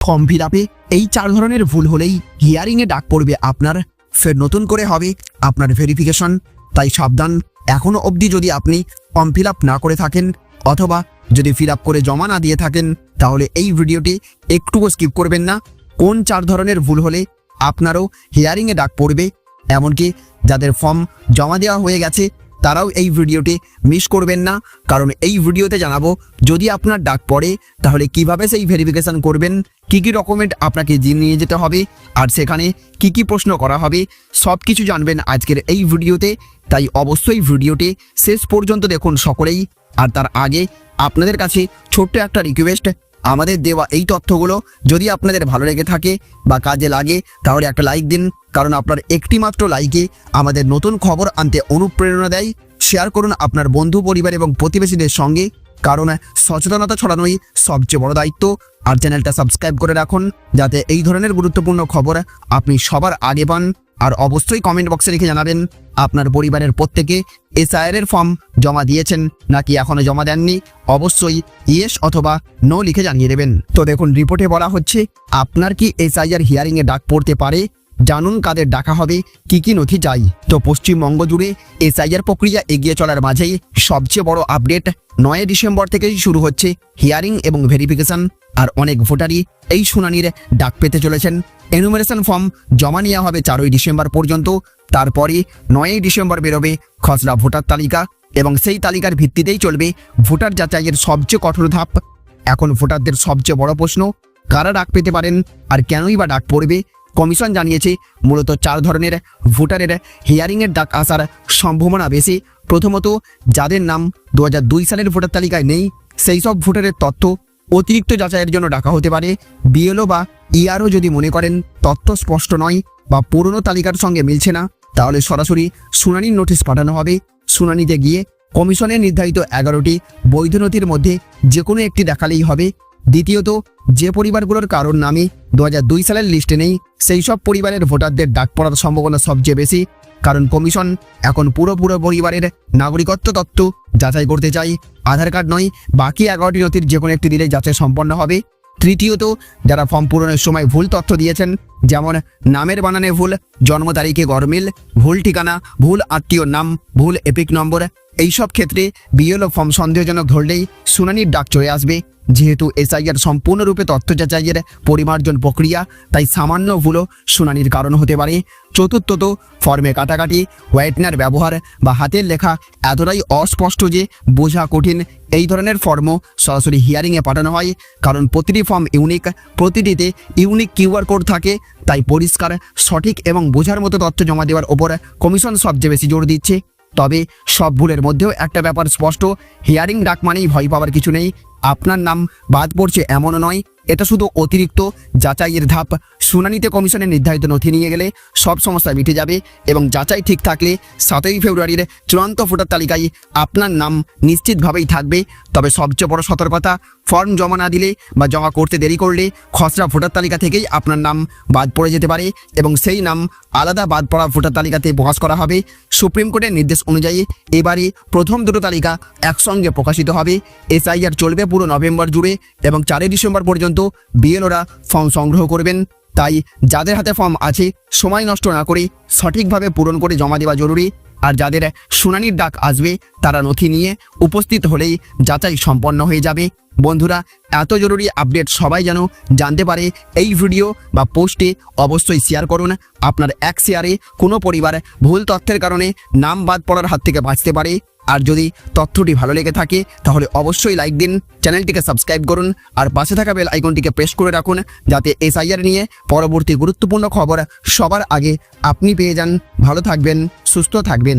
Form fill আপে এই চার ধরনের ভুল হলেই হিয়ারিংয়ে ডাক পড়বে আপনার। ফের নতুন করে হবে আপনার ভেরিফিকেশন তাই সাবধান এখনও অবধি যদি আপনি ফর্ম ফিল আপ না করে থাকেন অথবা যদি ফিল করে জমা না দিয়ে থাকেন, তাহলে এই ভিডিওটি একটুও স্কিপ করবেন না। কোন চার ধরনের ভুল হলে আপনারও হিয়ারিংয়ে ডাক পড়বে, এমনকি যাদের ফর্ম জমা দেওয়া হয়ে গেছে তারাও এই ভিডিওটি মিস করবেন না। কারণ এই ভিডিওতে জানাব, যদি আপনার ডাক পড়ে, তাহলে কীভাবে সেই ভেরিফিকেশন করবেন? কি কি ডকুমেন্ট আপনাকে নিয়ে যেতে হবে? আর সেখানে কি কি প্রশ্ন করা হবে? সব কিছু জানবেন আজকের এই ভিডিওতে। তাই অবশ্যই ভিডিওটি শেষ পর্যন্ত দেখুন সকলেই। আর তার আগে আপনাদের কাছে ছোট্ট একটা রিকোয়েস্ট আমাদের দেওয়া এই তথ্যগুলো যদি আপনাদের ভালো লেগে থাকে বা কাজে লাগে, তাহলে একটা লাইক দিন। কারণ আপনার একটি মাত্র লাইকে আমাদের নতুন খবর আনতে অনুপ্রেরণা দেয়। শেয়ার করুন আপনার বন্ধু, পরিবার এবং প্রতিবেশীদের সঙ্গে। কারণ সচেতনতা ছড়ানোই সবচেয়ে বড় দায়িত্ব। আর চ্যানেলটা সাবস্ক্রাইব করে রাখুন, যাতে এই ধরনের গুরুত্বপূর্ণ খবর আপনি সবার আগে পান। আর অবশ্যই কমেন্ট বক্সে লিখে জানাবেন আপনার পরিবারের প্রত্যেকে এসআইআর এর ফর্ম জমা দিয়েছেন নাকি এখনও জমা দেননি? অবশ্যই ইয়েস অথবা নো লিখে জানিয়ে দেবেন। তো দেখুন রিপোর্টে বলা হচ্ছে, আপনার কি এসআইআর হিয়ারিং এ ডাক পড়তে পারে? জানুন কাদের ডাকা হবে, কি কি নথি চাই? তো পশ্চিমবঙ্গ জুড়ে এসআইআর প্রক্রিয়া এগিয়ে চলার মাঝেই সবচেয়ে বড় আপডেট নয় ডিসেম্বর থেকেই শুরু হচ্ছে হিয়ারিং এবং ভেরিফিকেশন আর অনেক ভোটারই এই শুনানির ডাক পেতে চলেছেন। এনুমারেশন ফর্ম জমা নেওয়া হবে চারই ডিসেম্বর পর্যন্ত। তারপরে নয়ই ডিসেম্বর বেরোবে খসড়া ভোটার তালিকা এবং সেই তালিকার ভিত্তিতেই চলবে ভোটার যাচাইয়ের সবচেয়ে কঠোর ধাপ। এখন ভোটারদের সবচেয়ে বড় প্রশ্ন, কারা ডাক পেতে পারেন আর কেনই বা ডাক পড়বে? কমিশন জানিয়েছে, মূলত চার ধরনের ভোটারের হিয়ারিংয়ের ডাক আসার সম্ভাবনা বেশি। প্রথমত, যাদের নাম দু হাজার দুই সালের ভোটার তালিকায় নেই, সেই সব ভোটারের তথ্য অতিরিক্ত যাচাইয়ের জন্য ডাকা হতে পারে। বিএলও বা ইআরও যদি মনে করেন, তথ্য স্পষ্ট নয় বা পুরনো তালিকার সঙ্গে মিলছে না, তাহলে সরাসরি শুনানির নোটিশ পাঠানো হবে। শুনানিতে গিয়ে কমিশনের নির্ধারিত এগারোটি বৈধ নথির মধ্যে যে কোনো একটি দেখালেই হবে। দ্বিতীয়ত, যে পরিবারগুলোর কারোর নামে দু দুই সালের লিস্টে নেই, সেই সব পরিবারের ভোটারদের ডাক পড়ার সম্ভাবনা সবচেয়ে বেশি। কারণ কমিশন এখন পুরো পুরো পরিবারের নাগরিকত্ব তথ্য যাচাই করতে চাই আধার কার্ড নয়, বাকি এগারোটি নথির যে কোনো একটি দিলে যাচাই সম্পন্ন হবে। তৃতীয়ত, যারা ফর্ম পূরণের সময় ভুল তথ্য দিয়েছেন, যেমন নামের বানানে ভুল, জন্ম তারিখে গরমিল ভুল ঠিকানা, ভুল আত্মীয় নাম, ভুল এপিক নম্বর এইসব ক্ষেত্রে বিএলও ফর্ম সন্দেহজনক ধরলেই শুনানির ডাক চলে আসবে। যেহেতু এসআইআর সম্পূর্ণরূপে তথ্য যাচাইয়ের পরিমার্জন প্রক্রিয়া, তাই সামান্য ভুলও শুনানির কারণ হতে পারে। চতুর্থত, ফর্মে কাটাকাটি, হোয়াইটনার ব্যবহার বা হাতের লেখা এতটাই অস্পষ্ট যে বোঝা কঠিন। এই ধরনের ফর্ম সরাসরি হিয়ারিংয়ে পাঠানো হয়, কারণ প্রতিটি ফর্ম ইউনিক, প্রতিটিতে ইউনিক কিউআর কোড থাকে, তাই পরিষ্কার, সঠিক এবং বোঝার মতো তথ্য জমা দেওয়ার ওপর কমিশন সবচেয়ে বেশি জোর দিচ্ছে। তবে সব ভুলের মধ্যেও একটা ব্যাপার স্পষ্ট হিয়ারিং ডাক মানেই ভয় পাওয়ার কিছু নেই। আপনার নাম বাদ পড়ছে এমনও নয় এটা শুধু অতিরিক্ত যাচাইয়ের ধাপ। শুনানিতে কমিশনের নির্ধারিত নথি নিয়ে গেলে সব সমস্যা মিটে যাবে এবং যাচাই ঠিক থাকলে সাতই ফেব্রুয়ারির চূড়ান্ত ভোটার তালিকায় আপনার নাম নিশ্চিতভাবেই থাকবে। তবে সবচেয়ে বড় সতর্কতা, ফর্ম জমা না দিলে বা জমা করতে দেরি করলে খসড়া ভোটার তালিকা থেকেই আপনার নাম বাদ পড়ে যেতে পারে এবং সেই নাম আলাদা বাদ পড়া ভোটার তালিকাতে প্রকাশ করা হবে। সুপ্রিম কোর্টের নির্দেশ অনুযায়ী এবারে প্রথম দুটো তালিকা একসঙ্গে প্রকাশিত হবে। এসআইআর চলবে পুরো নভেম্বর জুড়ে এবং চারই ডিসেম্বর পর্যন্ত বিএলওরা ফর্ম সংগ্রহ করবেন। তাই যাদের হাতে ফর্ম আছে, সময় নষ্ট না করে সঠিকভাবে পূরণ করে জমা দেওয়া জরুরি। আর যাদের শুনানির ডাক আসবে, তারা নথি নিয়ে উপস্থিত হলেই যাচাই সম্পন্ন হয়ে যাবে। বন্ধুরা, এত জরুরি আপডেট সবাই যেন জানতে পারে এই ভিডিও বা পোস্টে অবশ্যই শেয়ার করুন। আপনার এক শেয়ারে কোনো পরিবার ভুল তথ্যের কারণে নাম বাদ পড়ার হাত থেকে বাঁচতে পারে। আর যদি তথ্যটি ভালো লেগে থাকে, তাহলে অবশ্যই লাইক দিন চ্যানেলটিকে সাবস্ক্রাইব করুন, আর পাশে থাকা বেল আইকনটিকে প্রেস করে রাখুন, যাতে এসআইআর নিয়ে পরবর্তী গুরুত্বপূর্ণ খবর সবার আগে আপনি পেয়ে যান। ভালো থাকবেন, সুস্থ থাকবেন।